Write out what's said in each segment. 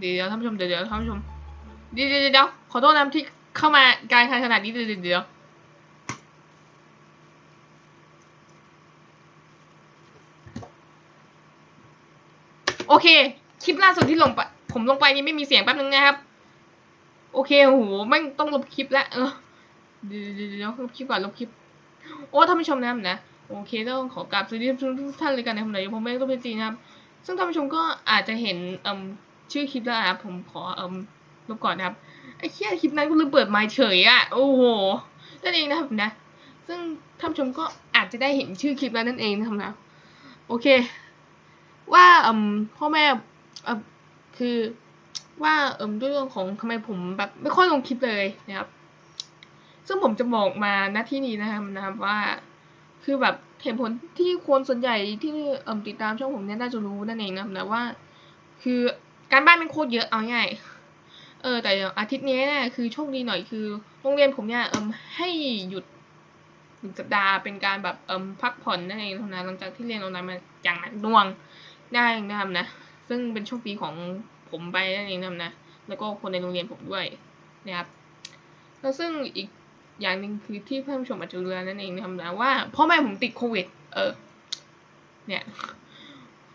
เดี๋ยวท่านผู้ชมเดี๋ยวท่านผู้ชมเดี๋ยวเดี๋ยวเดี๋ยวขอโทษนะที่เข้ามาไกลขนาดนี้เดี๋ยวเดี๋ยวโอเค คลิปล่าสุดที่ลงไปผมลงไปนี่ไม่มีเสียงแป๊บนึงนะครับ โอเคโหแม่งต้องลบคลิปแล้วเออเดี๋ยวเดี๋ยวลบคลิปก่อนลบคลิป โอ้ท่านผู้ชมนะครับนะโอเคต้องขอกราบสวัสดีทุกท่านเลยกันในครับเดี๋ยวผมเองต้องเป็นจีนะครับซึ่งท่านผู้ชมก็อาจจะเห็นอ่ม ชื่อคลิปแล้วนะครับผมขอเอ่มลบก่อนนะครับไอ้เชี่ยคลิปนั้นกูลืมเปิดไมค์เฉยอะโอ้โหนั่นเองนะครับนะ ซึ่งท่านชมก็อาจจะได้เห็นชื่อคลิปแล้วนั่นเองนะครับนะโอเค ว่าเอ่มพ่อแม่เอ่มคือว่าเอ่มด้วยเรื่องของทำไมผมแบบไม่ค่อยลงคลิปเลยนะครับ ซึ่งผมจะบอกมาณที่นี้นะครับนะครับว่า คือแบบเหตุผลที่คนส่วนใหญ่ที่เอ่มติดตามช่องผมเนี่ยน่าจะรู้นั่นเองนะครับนะว่า คือ การบ้านมันโคตรเยอะเอาง่ายเออแต่อาทิตย์นี้เนี่ยคือโชคดีหน่อยคือโรงเรียนผมเนี่ยเอ่มให้หยุดหนึ่งสัปดาห์เป็นการแบบเอ่มพักผ่อนนั่นเองเท่านั้นหลังจากที่เรียนออนไลน์มาอย่างหนักหน่วงได้นะครับนะ ซึ่งเป็นโชคดีของผมไปนั่นเองนะครับนะแล้วก็คนในโรงเรียนผมด้วยนะครับแล้วซึ่งอีกอย่างหนึ่งคือที่เพื่อนชมอาจจะรู้แล้วนั่นเองนะครับนะว่าพ่อแม่ผมติดโควิด เออ เนี่ย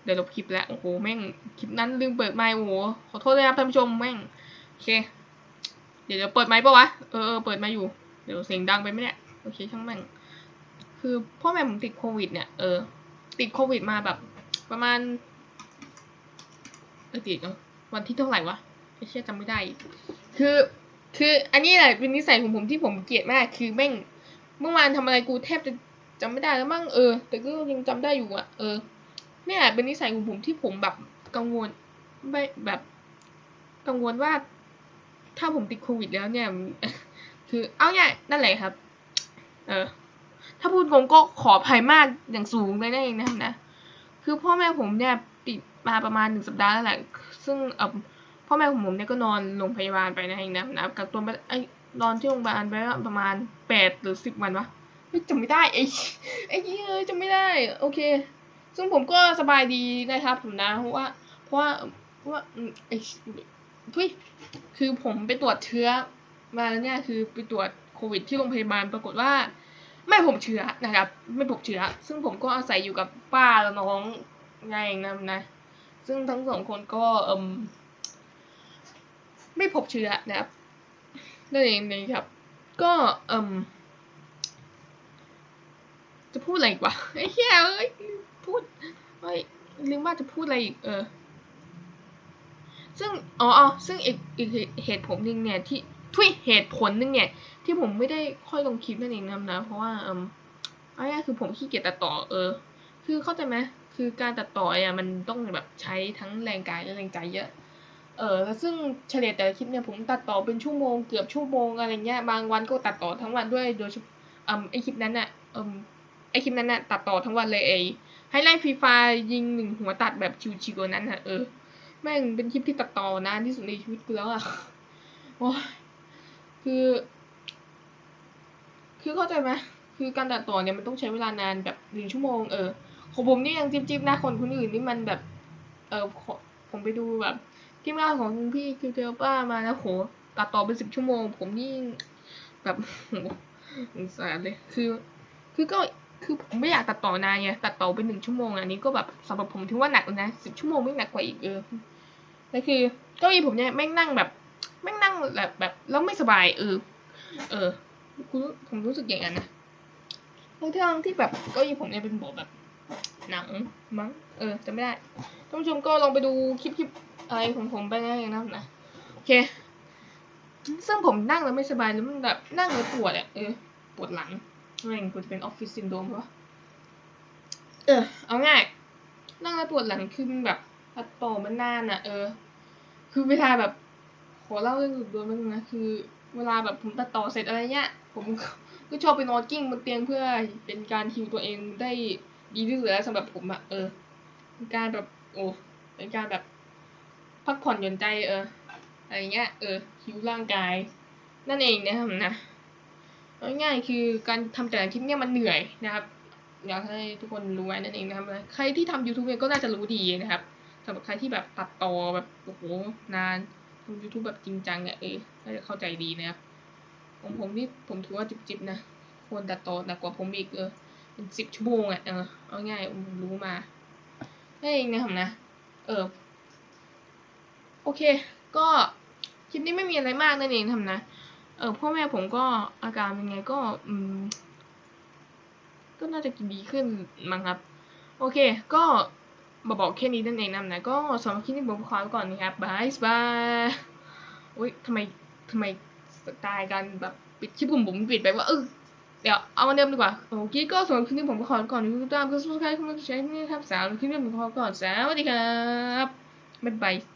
เดี๋ยวลบคลิปแล้วโอ้โหแม่งคลิปนั้นลืมเปิดไมค์โอ้โหขอโทษเลยครับท่านผู้ชมแม่งโอเค เดี๋ยวเดี๋ยวเปิดไมค์ปะวะเออเปิดไมค์อยู่เดี๋ยวเสียงดังไปไหมเนี่ยโอเคช่างแม่งคือพ่อแม่ผมติดโควิดเนี่ยเออติดโควิดมาแบบ ประมาณเออติดเนอะวันที่เท่าไหร่วะไอ้เชี่ยจำไม่ได้ คือ คืออันนี้แหละเป็นนิสัยของผมที่ผมเกลียดมาก คือแม่งเมื่อวานทำอะไรกูแทบจะจำไม่ได้แล้วมั้งเออ แต่ก็ยังจำได้อยู่อะเออ เนี่ยเป็นนิสัยของผมที่ผมแบบกังวลไม่แบบกังวลว่า ถ้าผมติดโควิดแล้วเนี่ย คือเอาเนี่ยนั่นแหละครับ เออ ถ้าพูดงงก็ขออภัยมากอย่างสูงเลยนั่นเองนะครับนะ คือพ่อแม่ผมเนี่ยติดมาประมาณหนึ่งสัปดาห์แล้วแหละ ซึ่งเออพ่อแม่ของผมเนี่ยก็นอนโรงพยาบาลไปนะเองนะนะกักตัวไปไอ้นอนที่โรงพยาบาลไปประมาณแปดหรือสิบวันวะไม่จำไม่ได้ไอ้ไอ้เยเอ้ยจำไม่ได้ โอเค ซึ่งผมก็สบายดีนะครับผมนะเพราะว่าเพราะว่าเพราะว่าอืมไอ้ทุยคือผมไปตรวจเชื้อมาแล้วเนี่ยคือไปตรวจโควิดที่โรงพยาบาลปรากฏว่า ไม่พบเชื้อนะครับ ไม่พบเชื้อ ซึ่งผมก็อาศัยอยู่กับป้าและน้องไงเองนะนะ ซึ่งทั้งสองคนก็เอืมไม่พบเชื้อนะครับนั่นเองนะครับ ก็เอืม จะพูดอะไรอีกวะไอ้เหี้ยเอ้ยพูดเฮ้ยลืมว่าจะพูดอะไรอีกเออ ซึ่งอ๋ออ๋อซึ่งอีกอีกเหตุผลหนึ่งเนี่ยที่ทุยเหตุผลหนึ่งเนี่ย ที่ผมไม่ได้ค่อยลงคลิปนั่นเองนะนะ เพราะว่าเอืมอาง่ายๆคือผมขี้เกียจตัดต่อเออ คือเข้าใจไหมคือการตัดต่อเนี่ยมันต้องแบบใช้ทั้งแรงกายและแรงใจเยอะเออซึ่งเฉลี่ยแต่ละคลิปเนี่ยผมตัดต่อเป็นชั่วโมงเกือบชั่วโมงอะไรเงี้ยบางวันก็ตัดต่อทั้งวันด้วยโดยเฉพาะอืมไอคลิปนั้นน่ะอืม อคลิปนั้นน่ะตัดต่อทั้งวันเลยไอให้ไล่ฟรีไฟยิงหนึ่งหัวตัดแบบชิวๆนั้นน่ะเออแม่งเป็นคลิปที่ตัดต่อนานที่สุดในชีวิตกูแล้วอะโอ้ยคือ คือเข้าใจไหมคือการตัดต่อเนี่ยมันต้องใช้เวลานานแบบหนึ่งชั่วโมงเออของผมนี่ยังจิ๊บๆนะคนคนอื่นนี่มันแบบ เออผมไปดูแบบทีมงานของพี่คิวเทลป้ามานะโหตัดต่อเป็นสิบชั่วโมง ผมนี่แบบโหสงสารเลยคือ คือก็ คือผมไม่อยากตัดต่อนานไงตัดต่อเป็นหนึ่งชั่วโมงอันนี้ก็แบบสำหรับผมถือว่าหนักแล้วนะสิบชั่วโมงไม่หนักกว่าอีกเออแล้วคือเก้าอี้ผมเนี่ยแม่งนั่งแบบแม่งนั่งแบบแบบแล้วไม่สบายเออ เออกูผมรู้สึกอย่างนั้นนะทั้งที่ที่แบบเก้าอี้ผมเนี่ยเป็นเบาะแบบหนังมั้งเออจำไม่ได้ท่านผู้ชมก็ลองไปดูคลิปคลิปอะไรของผมไปได้เลยนะนะโอเค ซึ่งผมนั่งแล้วไม่สบายแล้วมันแบบนั่งแล้วปวดอะเออปวดหลัง แม่งกูจะเป็นออฟฟิศซินโดรมปะเออ เอาง่ายนั่งแล้วปวดหลังคือมันแบบตัดต่อมันนานอะเออ คือเวลาแบบขอเล่าเรื่องส่วนตัวมันงนะคือ เวลาแบบผมตัดต่อเสร็จอะไรเงี้ย ผมก็ชอบไปนอนกิ้งบนเตียงเพื่อเป็นการฮิวตัวเองได้ดีที่สุดแล้วสำหรับผมอะเออเป็นการแบบโอ้เป็นการแบบพักผ่อนหย่อนใจเอออะไรเงี้ยเออคิวร่างกาย นั่นเองนะครับนะเอา ง่ายๆคือการทำแต่ละคลิปเนี่ยมันเหนื่อยนะครับอยากให้ทุกคนรู้ไว้นั่นเองนะครับ ใครที่ทำ YouTube เนี่ยก็น่าจะรู้ดีนะครับสำหรับใครที่แบบตัดต่อแบบโอ้โหนานทำยูทูบแบบจริงจังเนี่ยเออน่าจะเข้าใจดีนะครับของผมนี่ผมถือว่าจิบๆนะคนตัดต่อหนักกว่าผมอีกเออเป็นสิบชั่วโมงอะเออเอาง่ายผมรู้มานั่นเองนะครับนะ เออโอเค ก็คลิปนี้ไม่มีอะไรมากนั่นเองทำนะ เออพ่อแม่ผมก็อาการเป็นไงก็อืมก็น่าจะกินดีขึ้นมั้งครับ โอเค ก็มาบอกแค่นี้นั่นเองนะนะก็สำหรับคลิปนี้ผมขอไปก่อนนะครับบายบายอุ้ยทำไมทำไมสไตล์การแบบปิดคลิปผมผมปิดไปว่าเออเดี๋ยวเอามาเดิมดีกว่าโอเคก็สำหรับคลิปนี้ผมขอก่อนติดตามก็สุดท้ายคุณผู้ชมนี่ครับสาวคลิปนี้ผมขอก่อนสวัสดีครับบ๊ายบาย